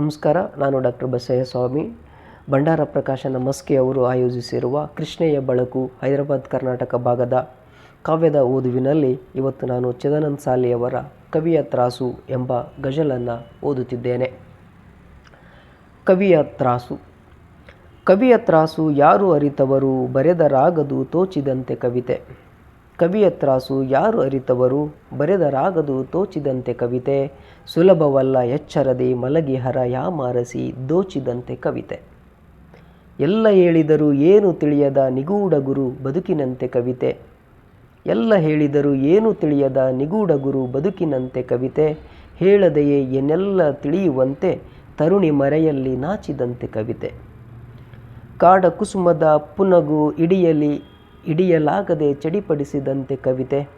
ನಮಸ್ಕಾರ, ನಾನು ಡಾಕ್ಟರ್ ಬಸಯ್ಯ ಸ್ವಾಮಿ. ಭಂಡಾರ ಪ್ರಕಾಶನ ಮಸ್ಕಿ ಅವರು ಆಯೋಜಿಸಿರುವ ಕೃಷ್ಣೆಯ ಬಳಕು, ಹೈದರಾಬಾದ್, ಕರ್ನಾಟಕ ಭಾಗದ ಕಾವ್ಯದ ಓದುವಿನಲ್ಲಿ ಇವತ್ತು ನಾನು ಚಿದಾನಂದ ಸಾಲಿಯವರ ಕವಿಯ ತ್ರಾಸು ಎಂಬ ಗಜಲನ್ನು ಓದುತ್ತಿದ್ದೇನೆ. ಕವಿಯ ತ್ರಾಸು. ಕವಿಯ ತ್ರಾಸು ಯಾರು ಅರಿತವರು ಬರೆದರಾಗದು ತೋಚಿದಂತೆ ಕವಿತೆ. ಕವಿಯ ತ್ರಾಸು ಯಾರು ಅರಿತವರು? ಬರೆದ ರಾಗದು ತೋಚಿದಂತೆ ಕವಿತೆ. ಸುಲಭವಲ್ಲ ಎಚ್ಚರದೆ ಮಲಗಿಹರ ಯಾಮಾರಸಿ ದೋಚಿದಂತೆ ಕವಿತೆ. ಎಲ್ಲ ಹೇಳಿದರೂ ಏನು ತಿಳಿಯದ ನಿಗೂಢ ಗುರು ಬದುಕಿನಂತೆ ಕವಿತೆ. ಎಲ್ಲ ಹೇಳಿದರೂ ಏನು ತಿಳಿಯದ ನಿಗೂಢ ಗುರು ಬದುಕಿನಂತೆ ಕವಿತೆ. ಹೇಳದೆಯೇ ಏನೆಲ್ಲ ತಿಳಿಯುವಂತೆ ತರುಣಿ ಮರೆಯಲ್ಲಿ ನಾಚಿದಂತೆ ಕವಿತೆ. ಕಾಡ ಕುಸುಮದ ಪುನಗು ಇಡಿಯಲಿ ಇಡಿಯಲಾಗದೆ ಚಡಿಪಡಿಸಿದಂತೆ ಕವಿತೆ.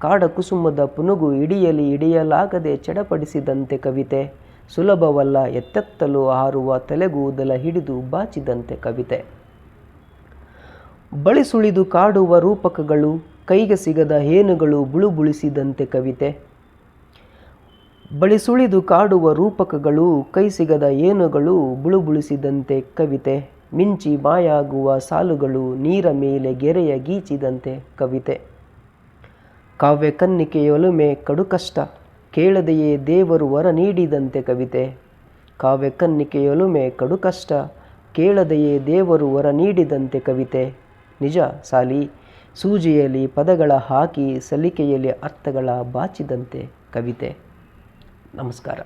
ಕಾಡ ಕುಸುಮದ ಪುನುಗು ಇಡಿಯಲಿ ಇಡಿಯಲಾಗದೆ ಚಡಪಡಿಸಿದಂತೆ ಕವಿತೆ. ಸುಲಭವಲ್ಲ ಎತ್ತೆತ್ತಲು ಹಾರುವ ತಲೆಗೂದಲ ಹಿಡಿದು ಬಾಚಿದಂತೆ ಕವಿತೆ. ಬಳಿಸುಳಿದು ಕಾಡುವ ರೂಪಕಗಳು, ಕೈಗೆ ಸಿಗದ ಹೇನುಗಳು ಬುಳುಬುಳಿಸಿದಂತೆ ಕವಿತೆ. ಬಳಿಸುಳಿದು ಕಾಡುವ ರೂಪಕಗಳು, ಕೈ ಸಿಗದ ಏನುಗಳು ಬುಳುಬುಳಿಸಿದಂತೆ ಕವಿತೆ. ಮಿಂಚಿ ಮಾಯಾಗುವ ಸಾಲುಗಳು ನೀರ ಮೇಲೆ ಗೆರೆಯ ಗೀಚಿದಂತೆ ಕವಿತೆ. ಕಾವ್ಯ ಕನ್ನಿಕೆಯೊಲುಮೆ ಕಡು ಕಷ್ಟ ಕೇಳದೆಯೇ ದೇವರು ವರ ನೀಡಿದಂತೆ ಕವಿತೆ. ಕಾವ್ಯ ಕನ್ನಿಕೆಯೊಲುಮೆ ಕಡು ಕಷ್ಟ ಕೇಳದೆಯೇ ದೇವರು ವರ ನೀಡಿದಂತೆ ಕವಿತೆ. ನಿಜ ಸಾಲಿ, ಸೂಜಿಯಲ್ಲಿ ಪದಗಳ ಹಾಕಿ ಸಲಿಕೆಯಲ್ಲಿ ಅರ್ಥಗಳ ಬಾಚಿದಂತೆ ಕವಿತೆ. ನಮಸ್ಕಾರ.